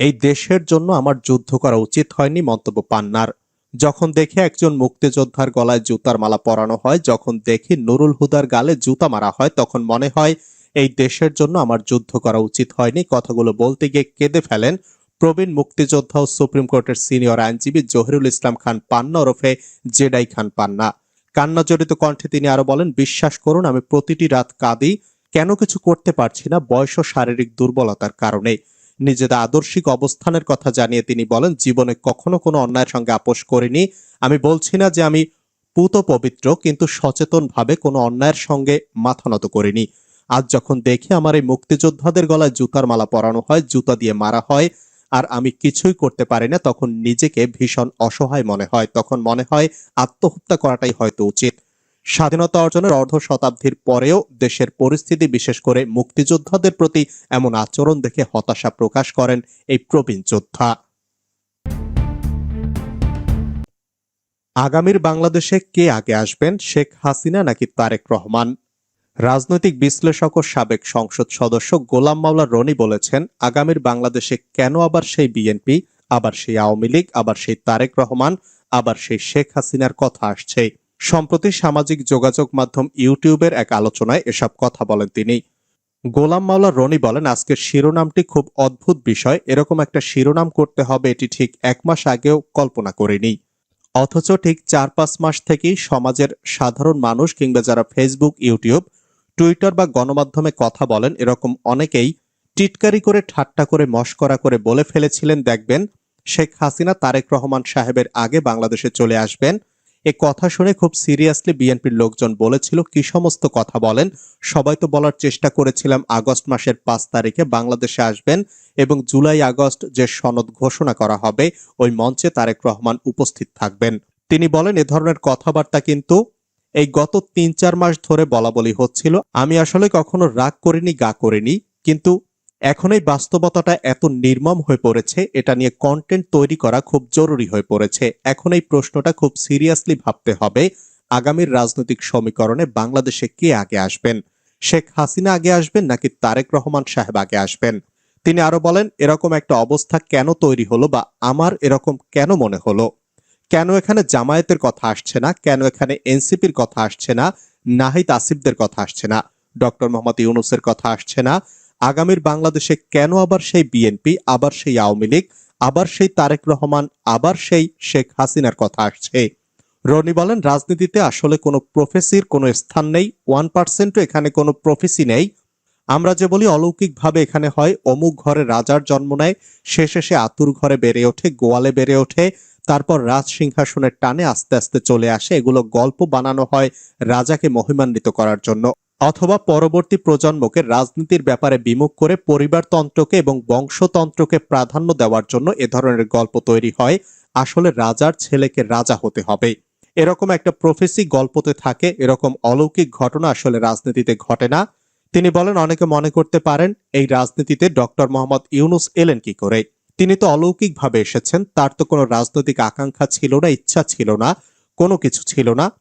এই দেশের জন্য আমার যুদ্ধ করা উচিত হয়নি মন্তব্য পান্নার। যখন দেখে একজন মুক্তিযোদ্ধার গলায় জুতার মালা পরানো হয়, যখন দেখি নুরুল হুদার গালে জুতা মারা হয়, তখন মনে হয় এই দেশের জন্য আমার যুদ্ধ করা উচিত হয়নি। কথাগুলো বলতে গিয়ে কেঁদে ফেলেন প্রবীণ মুক্তিযোদ্ধা ও সুপ্রিম কোর্টের সিনিয়র আইনজীবী জহিরুল ইসলাম খান পান্না ওরফে জেডাই খান পান্না। কান্না জড়িত কণ্ঠে তিনি আরও বলেন, বিশ্বাস করুন, আমি প্রতিটি রাত কাঁদি। কেন কিছু করতে পারছি না, বয়স ও শারীরিক দুর্বলতার কারণে। নিজেদের আদর্শিক অবস্থানের কথা জানিয়ে তিনি বলেন, জীবনে কখনো কোনো অন্যায়ের সঙ্গে আপোষ করিনি। আমি বলছি না যে আমি পুত পবিত্র, কিন্তু সচেতনভাবে কোনো অন্যায়ের সঙ্গে মাথা নত করিনি। আজ যখন দেখি আমার এই মুক্তিযোদ্ধাদের গলায় জুতার মালা পরানো হয়, জুতা দিয়ে মারা হয়, আর আমি কিছুই করতে পারি না, তখন নিজেকে ভীষণ অসহায় মনে হয়। তখন মনে হয় আত্মহত্যা করাটাই হয়তো উচিত। স্বাধীনতা অর্জনের অর্ধ শতাব্দীর পরেও দেশের পরিস্থিতি, বিশেষ করে মুক্তিযোদ্ধাদের প্রতি এমন আচরণ দেখে হতাশা প্রকাশ করেন এই প্রবীণ যোদ্ধা। আগামীর বাংলাদেশে কে আগে আসবেন? শেখ হাসিনা নাকি তারেক রহমান? রাজনৈতিক বিশ্লেষক ও সাবেক সংসদ সদস্য গোলাম মাওলা রনি বলেছেন, আগামীর বাংলাদেশে কেন আবার সেই বিএনপি, আবার সেই আওয়ামী লীগ, আবার সেই তারেক রহমান, আবার সেই শেখ হাসিনার কথা আসছে। সম্প্রতি সামাজিক যোগাযোগ মাধ্যম ইউটিউবের এক আলোচনায় এসব কথা বলেন তিনি। গোলাম মাওলা রনি বলেন আজকের শিরোনামটি খুব অদ্ভুত বিষয়। এরকম একটা শিরোনাম করতে হবে, এটি ঠিক এক মাস আগেও কল্পনা করিনি। অথচ ঠিক চার পাঁচ মাস থেকেই সমাজের সাধারণ মানুষ কিংবা যারা ফেসবুক ইউটিউব টুইটার বা গণমাধ্যমে কথা বলেন, এরকম অনেকেই টিটকারি করে, ঠাট্টা করে, মস্করা করে বলে ফেলেছিলেন, দেখবেন শেখ হাসিনা, তারেক রহমান সাহেবের আগে বাংলাদেশে চলে আসবেন এ কথা শুনে খুব সিরিয়াসলি বিএনপির লোকজন বলেছিল, কি সমস্ত কথা বলেন? সবাই তো বলার চেষ্টা করেছিলাম আগস্ট মাসের পাঁচ তারিখে বাংলাদেশে আসবেন এবং জুলাই, আগস্ট যে সনদ ঘোষণা করা হবে, ওই মঞ্চে তারেক রহমান উপস্থিত থাকবেন। তিনি বলেন, এ ধরনের কথাবার্তা কিন্তু এই গত তিন চার মাস ধরে বলা বলি হচ্ছিল। আমি আসলে কখনো রাগ করিনি, গা করিনি, কিন্তু এখন এই বাস্তবতাটা এত নির্মম হয়ে পড়েছে, এটা নিয়ে কন্টেন্ট তৈরি করা খুব জরুরি হয়ে পড়েছে। এখন এই প্রশ্নটা খুব সিরিয়াসলি ভাবতে হবে, আগামীর রাজনৈতিক সমীকরণে বাংলাদেশে কে আগে আসবেন? শেখ হাসিনা আগে আসবেন নাকি তারেক রহমান সাহেব আগে আসবেন? তিনি আরও বলেন, এরকম একটা অবস্থা কেন তৈরি হলো বা আমার এরকম কেন মনে হলো? কেন এখানে জামায়াতের কথা আসছে না? কেন এখানে এনসিপির কথা আসছে না? নাহিদ আসিফদের কথা আসছে না? ডক্টর মোহাম্মদ ইউনুসের কথা আসছে না? আগামীর বাংলাদেশে কেন আবার সেই বিএনপি আবার সেই আওয়ামী লীগ, আবার সেই তারেক রহমান, আবার সেই শেখ হাসিনার কথা আসছে? রনি বলেন, রাজনীতিতে আসলে কোনো প্রফেসির কোনো স্থান নেই ওয়ান পার্সেন্টও এখানে কোনো প্রফেসি নেই। আমরা যে বলি, অলৌকিকভাবে এখানে হয়, অমুক ঘরে রাজার জন্ম নেয়, শেষে সে আতুর ঘরে বেড়ে ওঠে, গোয়ালে বেড়ে ওঠে, তারপর রাজ সিংহাসনের টানে আস্তে আস্তে চলে আসে। এগুলো গল্প বানানো হয় রাজাকে মহিমান্বিত করার জন্য। অথবা পরবর্তী প্রজন্মকে রাজনীতির ব্যাপারে বিমুখ করে পরিবারতন্ত্রকে এবং বংশতন্ত্রকে প্রাধান্য দেওয়ার জন্য এ ধরনের গল্প তৈরি হয়। আসলে রাজার ছেলেকে রাজা হতে হবে। এরকম একটা প্রফেসি গল্পতে থাকে, এরকম অলৌকিক ঘটনা আসলে রাজনীতিতে ঘটে না। তিনি বলেন, অনেকে মনে করতে পারেন, এই রাজনীতিতে ডক্টর মোহাম্মদ ইউনুস এলেন কি করে? তিনি তো অলৌকিকভাবে এসেছেন, তার তো কোনো রাজনৈতিক আকাঙ্ক্ষা ছিল না, ইচ্ছা ছিল না, কোনো কিছু ছিল না।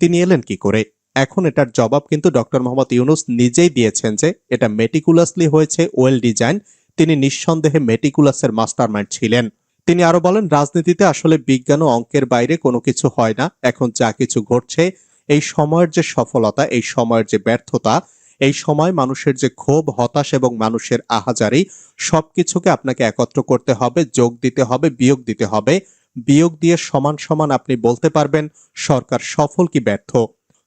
তিনি এলেন কি করে? এখন এটার জবাব কিন্তু ডক্টর মোহাম্মদ ইউনুস নিজেই দিয়েছেন যে এটা মেটিকুলাসলি হয়েছে ওয়েল ডিজাইন তিনি নিঃসন্দেহে মেটিকুলাসের মাস্টারমাইন্ড ছিলেন। তিনি আরও বলেন, রাজনীতিতে আসলে বিজ্ঞান ও অঙ্কের বাইরে কোনো কিছু হয় না। এখন যা কিছু ঘটছে, এই সময়ের যে সফলতা, এই সময়ের যে ব্যর্থতা, এই সময় মানুষের যে ক্ষোভ, হতাশ এবং মানুষের আহাজারি, সবকিছুকে আপনাকে একত্র করতে হবে, যোগ দিতে হবে, বিয়োগ দিতে হবে। বিয়োগ দিয়ে সমান সমান আপনি বলতে পারবেন, সরকার সফল কি ব্যর্থ।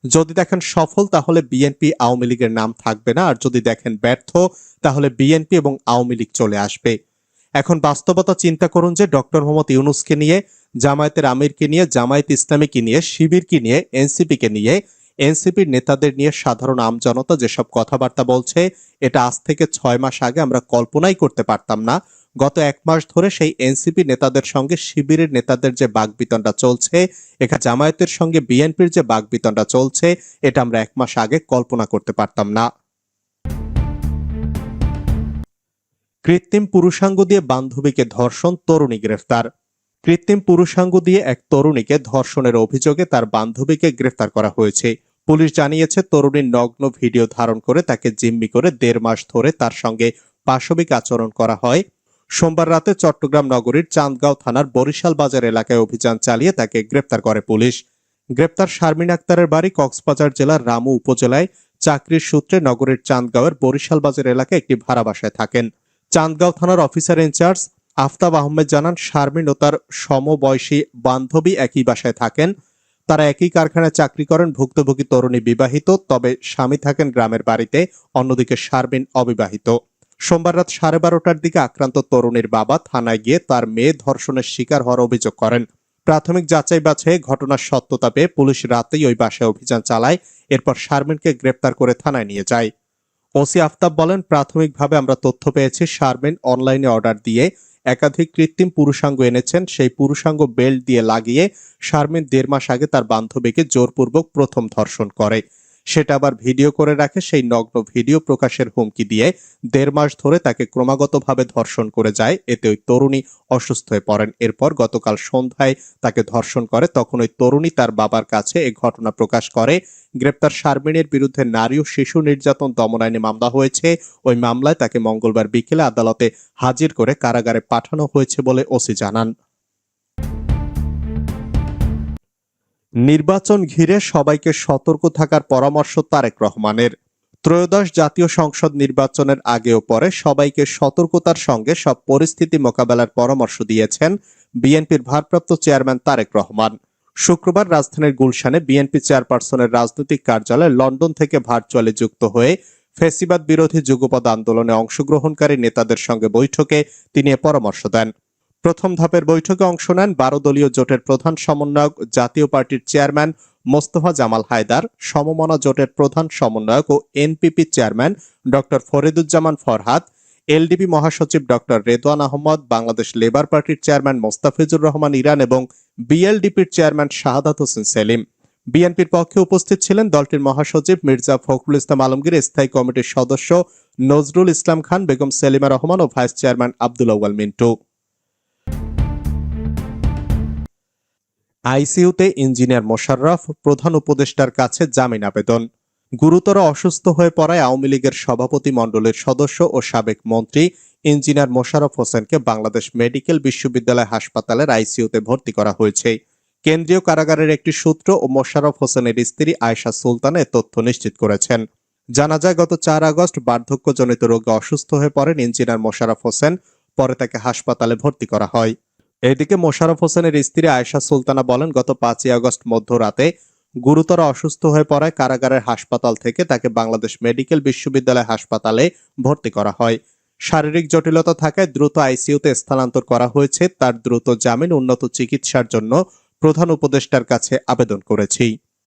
যদি দেখেন সফল, তাহলে বিএনপি আওয়ামী লীগের নাম থাকবে না। আর যদি দেখেন ব্যর্থ, তাহলে বিএনপি এবং আওয়ামী লীগ চলে আসবে। এখন বাস্তবতা চিন্তা করুন যে ডক্টর মোহাম্মদ ইউনুসকে নিয়ে, জামায়াতের আমিরকে নিয়ে, জামায়াত ইসলামীকে নিয়ে, শিবিরকে নিয়ে, এনসিপিকে নিয়ে, এনসিপির নেতাদের নিয়ে সাধারণ আমজনতা যেসব কথাবার্তা বলছে, এটা আজ থেকে ছয় মাস আগে আমরা কল্পনাই করতে পারতাম না। গত এক মাস ধরে সেই এনসিপি নেতাদের সঙ্গে শিবিরের নেতাদের যে বাগবিতনটা চলছে এখানে জামায়াতের সঙ্গে বিএনপির যে বাগবিতনটা চলছে, এটা আমরা এক মাস আগে কল্পনা করতে পারতাম না। কৃত্রিম পুরুষাঙ্গ দিয়ে বান্ধবীকে ধর্ষণ, তরুণী গ্রেফতার। কৃত্রিম পুরুষাঙ্গ দিয়ে এক তরুণীকে ধর্ষণের অভিযোগে তার বান্ধবীকে গ্রেফতার করা হয়েছে। পুলিশ জানিয়েছে, তরুণীর নগ্ন ভিডিও ধারণ করে তাকে জিম্মি করে দেড় মাস ধরে তার সঙ্গে পাশবিক আচরণ করা হয়। সোমবার রাতে চট্টগ্রাম নগরীর চান্দগাঁও থানার বরিশাল বাজার এলাকায় অভিযান চালিয়ে তাকে গ্রেপ্তার করে পুলিশ। গ্রেপ্তার শারমিন আক্তারের বাড়ি কক্সবাজার জেলার রামু উপজেলায়। চাকরির সূত্রে নগরীর চান্দগাঁওয়ের বরিশাল বাজার এলাকায় একটি ভাড়া বাসায় থাকেন। চান্দগাঁও থানার অফিসার ইনচার্জ আফতাব আহমেদ জানান, শারমিন ও তার সমবয়সী বান্ধবী একই বাসায় থাকেন। তারা একই কারখানায় চাকরি করেন, ভুক্তভোগী তরুণী বিবাহিত, তবে স্বামী থাকেন গ্রামের বাড়িতে, অন্যদিকে শারমিন অবিবাহিত। সোমবার রাত সাড়ে বারোটার দিকে আক্রান্ত তরুণীর বাবা থানায় গিয়ে তার মেয়ে ধর্ষণের শিকার হওয়ার অভিযোগ করেন। প্রাথমিক যাচাই বাছাই ঘটনার সত্যতা পেয়ে পুলিশ রাতেই ওই বাসায় অভিযান চালায়, এরপর শারমিনকে গ্রেপ্তার করে থানায় নিয়ে যায়। ওসি আফতাব বলেন, প্রাথমিকভাবে আমরা তথ্য পেয়েছি, শারমিন অনলাইনে অর্ডার দিয়ে একাধিক কৃত্রিম পুরুষাঙ্গ এনেছেন, সেই পুরুষাঙ্গ বেল্ট দিয়ে লাগিয়ে শারমিন দেড় মাস আগে তার বান্ধবীকে জোরপূর্বক প্রথম ধর্ষণ করে। সেটা আবার ভিডিও করে রাখে, সেই নগ্ন ভিডিও প্রকাশের হুমকি দিয়ে দেড় মাস ধরে তাকে ক্রমাগতভাবে ধর্ষণ করে যায়। এতে ওই তরুণী অসুস্থ হয়ে পড়েন। এরপর গতকাল সন্ধ্যায় তাকে ধর্ষণ করে। তখন ওই তরুণী তার বাবার কাছে এ ঘটনা প্রকাশ করে। গ্রেপ্তার শারমিনের বিরুদ্ধে নারী ও শিশু নির্যাতন দমন আইনে মামলা হয়েছে। ওই মামলায় তাকে মঙ্গলবার বিকেলে আদালতে হাজির করে কারাগারে পাঠানো হয়েছে বলে ওসি জানান। নির্বাচন ঘিরে সবাইকে সতর্ক থাকার পরামর্শ তারেক রহমানের। ত্রয়োদশ জাতীয় সংসদ নির্বাচনের আগে ও পরে সবাইকে সতর্কতার সঙ্গে সব পরিস্থিতি মোকাবেলার পরামর্শ দিয়েছেন বিএনপির ভারপ্রাপ্ত চেয়ারম্যান তারেক রহমান। শুক্রবার রাজধানীর গুলশানে বিএনপি চেয়ারপারসনের রাজনৈতিক কার্যালয় লন্ডন থেকে ভার্চুয়ালি যুক্ত হয়ে ফেসিবাদ বিরোধী যুগপদ আন্দোলনে অংশগ্রহণকারী নেতাদের সঙ্গে বৈঠকে তিনি পরামর্শ দেন। প্রথম ধাপের বৈঠকে অংশ নেন বারো দলীয় জোটের প্রধান সমন্বয়ক, জাতীয় পার্টির চেয়ারম্যান মোস্তফা জামাল হায়দার, সমমনা জোটের প্রধান সমন্বয়ক ও NPP chairman doctor Fariduzzaman Farhad LDP মহাসচিব ডক্টর রেদওয়ান আহমদ, বাংলাদেশ লেবার পার্টির চেয়ারম্যান মোস্তাফিজুর রহমান ইরান এবং বিএলডিপির চেয়ারম্যান শাহাদাত হোসেন সেলিম। বিএনপির পক্ষে উপস্থিত ছিলেন দলটির মহাসচিব মির্জা ফখরুল ইসলাম আলমগীর, স্থায়ী কমিটির সদস্য নজরুল ইসলাম খান, বেগম সেলিমা রহমান ও ভাইস চেয়ারম্যান আব্দুল আউয়াল মিন্টু। আইসিইউতে ইঞ্জিনিয়ার মোশাররফ প্রধান উপদেষ্টার কাছে জামিন আবেদন। গুরুতর অসুস্থ হয়ে পড়ায় আওয়ামী লীগের সভাপতি মণ্ডলের সদস্য ও সাবেক মন্ত্রী ইঞ্জিনিয়ার মোশাররফ হোসেনকে বাংলাদেশ মেডিকেল বিশ্ববিদ্যালয় হাসপাতালের আইসিইউতে ভর্তি করা হয়েছে। কেন্দ্রীয় কারাগারের একটি সূত্র ও মোশাররফ হোসেনের স্ত্রী আয়শা সুলতান এ তথ্য নিশ্চিত করেছেন। জানা যায়, গত চার আগস্ট বার্ধক্যজনিত রোগে অসুস্থ হয়ে পড়েন ইঞ্জিনিয়ার মোশাররফ হোসেন, পরে তাকে হাসপাতালে ভর্তি করা হয়। এদিকে মোশারফ হোসেনের স্ত্রী আয়েশা সুলতানা বলেন, গত পাঁচই আগস্ট মধ্যরাতে গুরুতর অসুস্থ হয়ে পড়ায় কারাগারের হাসপাতাল থেকে তাকে বাংলাদেশ মেডিকেল বিশ্ববিদ্যালয় হাসপাতালে ভর্তি করা হয়। শারীরিক জটিলতা থাকায় দ্রুত আইসিউতে স্থানান্তর করা হয়েছে। তার দ্রুত জামিন উন্নত চিকিৎসার জন্য প্রধান উপদেষ্টার কাছে আবেদন করেছি।